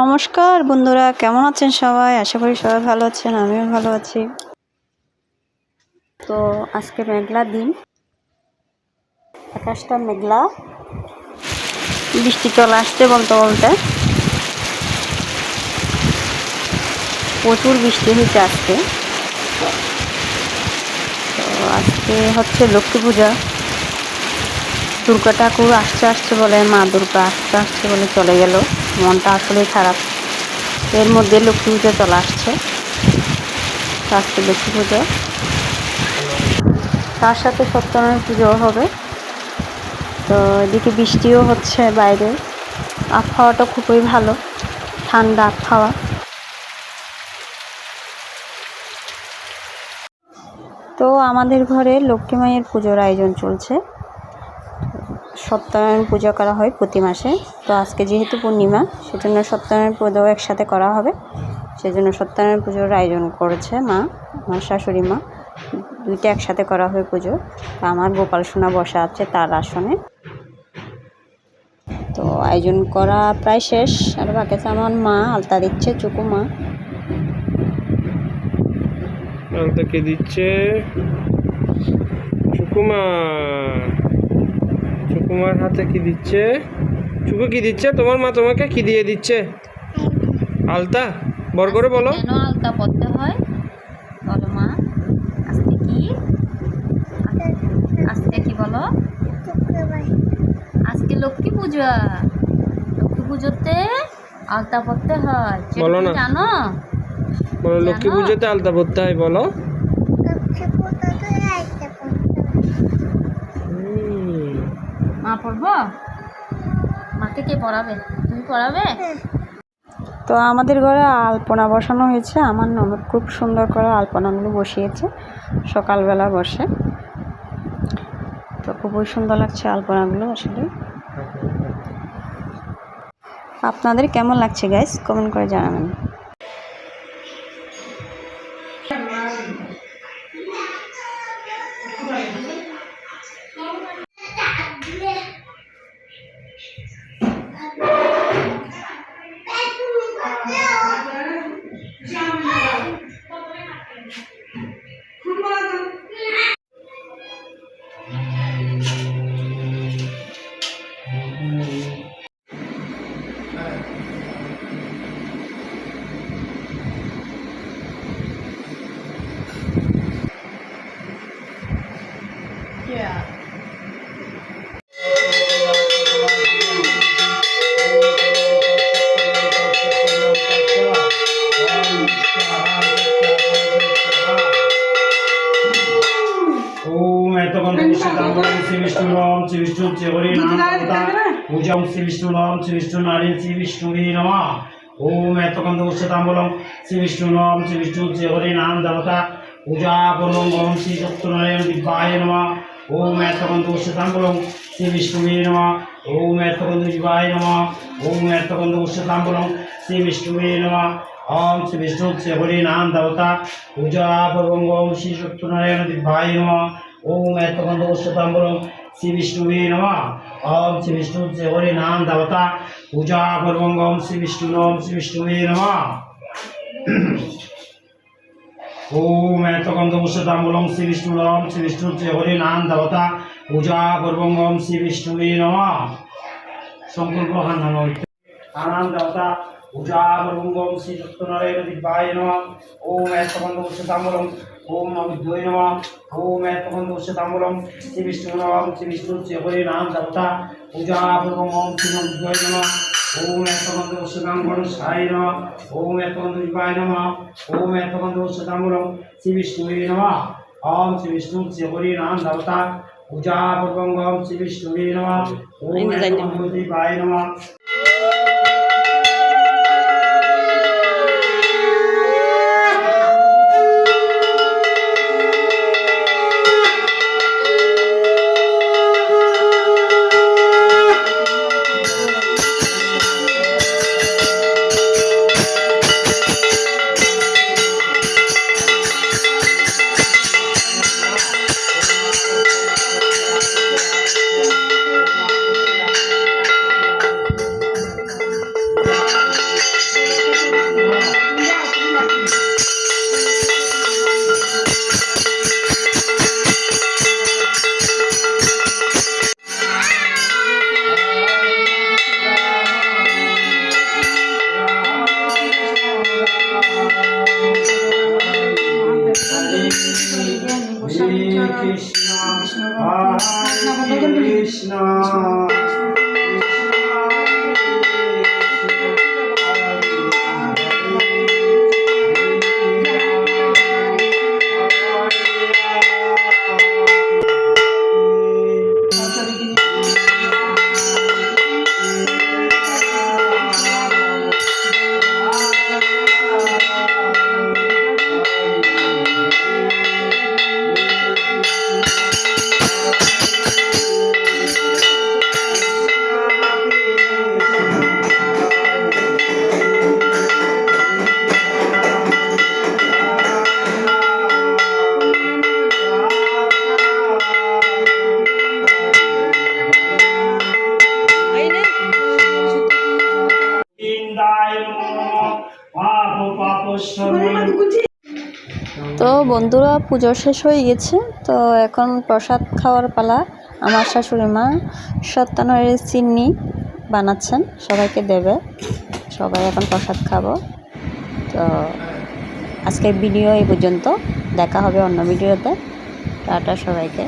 নমস্কার বন্ধুরা, কেমন আছেন সবাই? আশা করি সবাই ভালো আছেন, আমিও ভালো আছি। তো আজকে মেঘলা দিন। আকাশটা মেঘলা। বৃষ্টি চলে আসছে বলতে বলতে। প্রচুর বৃষ্টি হয়েছে আজকে। তো আজকে হচ্ছে লক্ষ্মী পূজা। দুর্গা ঠাকুর আসছে আসছে বলে, মা দুর্গা আসতে আসছে বলে চলে গেল। মনটা আসলেই খারাপ। এর মধ্যে লক্ষ্মী পুজো চলে আসছে। আজকে লক্ষ্মী পুজো। তার সাথে সত্যনারায়ণ পুজোও হবে। তো এদিকে বৃষ্টিও হচ্ছে বাইরে। আবহাওয়াটা খুবই ভালো। ঠান্ডা আবহাওয়া তো আমাদের ঘরে লক্ষ্মী মায়ের পুজোর আয়োজন চলছে। সত্যনারায়ণ পূজা করা হয় প্রতি মাসে। তো আজকে যেহেতু পূর্ণিমা, সেজন্য সত্যনারায়ণ পুজোও একসাথে করা হবে। সেজন্য সত্যনারায়ণ পুজোর আয়োজন করেছে মা আমার শাশুড়ি মা। দুইটা একসাথে করা হয় পুজো। তো আমার গোপাল সোনা বসা আছে তার আসনে। তো আয়োজন করা প্রায় শেষ। আর বাকি আমার মা, আলতা দিচ্ছে, চুকু মা। আলতা কে দিচ্ছে সুকুমা সুকুমার হাতে কি দিচ্ছে? চুকু কি দিচ্ছে? তোমার মা তোমাকে কি দিয়ে দিচ্ছে? আলতা? বর করে বলো। কেন আলতা পড়তে হয়? বলো মা। আজকে কি? আজকে কি বলো? আজকে লক্ষ্মী পূজা। লক্ষ্মী পুজোতে আলতা পড়তে হয়। বলো না। জানো? বলো লক্ষ্মী? পুজোতে আলতা পড়তে হয় বলো হুম, মা পড়ব মাকে কে পড়াবে? তুমি পড়াবে? তো আমাদের ঘরে আলপনা বসানো হয়েছে। আমার ননদ খুব সুন্দর করে আলপনাগুলো বসিয়েছে, সকালবেলা বসে। তো খুবই সুন্দর লাগছে আলপনাগুলো আসলে। আপনাদের কেমন লাগছে গাইস কমেন্ট করে জানাবেন। ओम एतवंत सिद्धांतं श्री विष्णुराम श्री विष्णु चेवरी नाम देवता पूजा श्री विष्णुराम श्री विष्णु नारायण श्री विष्णुवे नमः ओम एतवंत सिद्धांतं श्री विष्णुराम श्री विष्णु चेवरी नाम देवता पूजा पूर्वं ओम श्री सत्यनारायण दिव्याय नमः ओम एतवंत सिद्धांतं श्री विष्णुवे नमः ओम एतवंत दिव्याय नमः ओम एतवंत सिद्धांतं श्री विष्णुवे नमः ओम श्री विष्णु चेवरी नाम देवता पूजा पूर्वं ओम श्री सत्यनारायण दिव्याय नमः ओम एतवंत सिद्धांतं श्री विष्णुवे नमः ओम श्री विष्णु चेवरी नाम देवता पूजा पूर्वं ओम श्री विष्णु ओम श्री विष्णुवे नमः ओम एतकंद उषतांबुलम श्री विष्णु राम श्री विष्णु हरि नाम देवता पूजा पूर्वं ओम श्री विष्णुवे नमः संकल्प नाम आनंद देवता पूजा पूर्वं ओम श्री सत्यनारायण दिव्याय नमः ओम एतकंद उषतांबुलम ओम नमः नमः ओम एतकंद उषतांबुलम श्री विष्णु राम श्री विष्णु हरि नाम देवता पूजा पूर्वं ओम श्री नमः नमः ओम एतकंद उषतांबुलम साई नमः ओम एतकंद दिव्याय नमः ओम एतकंद उषतांबुलम श्री विष्णुवे नमः ओम श्री विष्णु हरि नाम देवता पूजा पूर्वं ओम श्री विष्णुवे नमः ओम एतकंद दिव्याय नमः Krishna. তো বন্ধুরা, পুজো শেষ হয়ে গেছে। তো এখন প্রসাদ খাওয়ার পালা আমার শাশুড়ি মা সত্যানয়ের চিনি বানাচ্ছেন, সবাইকে দেবে। সবাই এখন প্রসাদ খাব। তো আজকের ভিডিও এই পর্যন্ত। দেখা হবে অন্য ভিডিওতে। টাটা সবাইকে।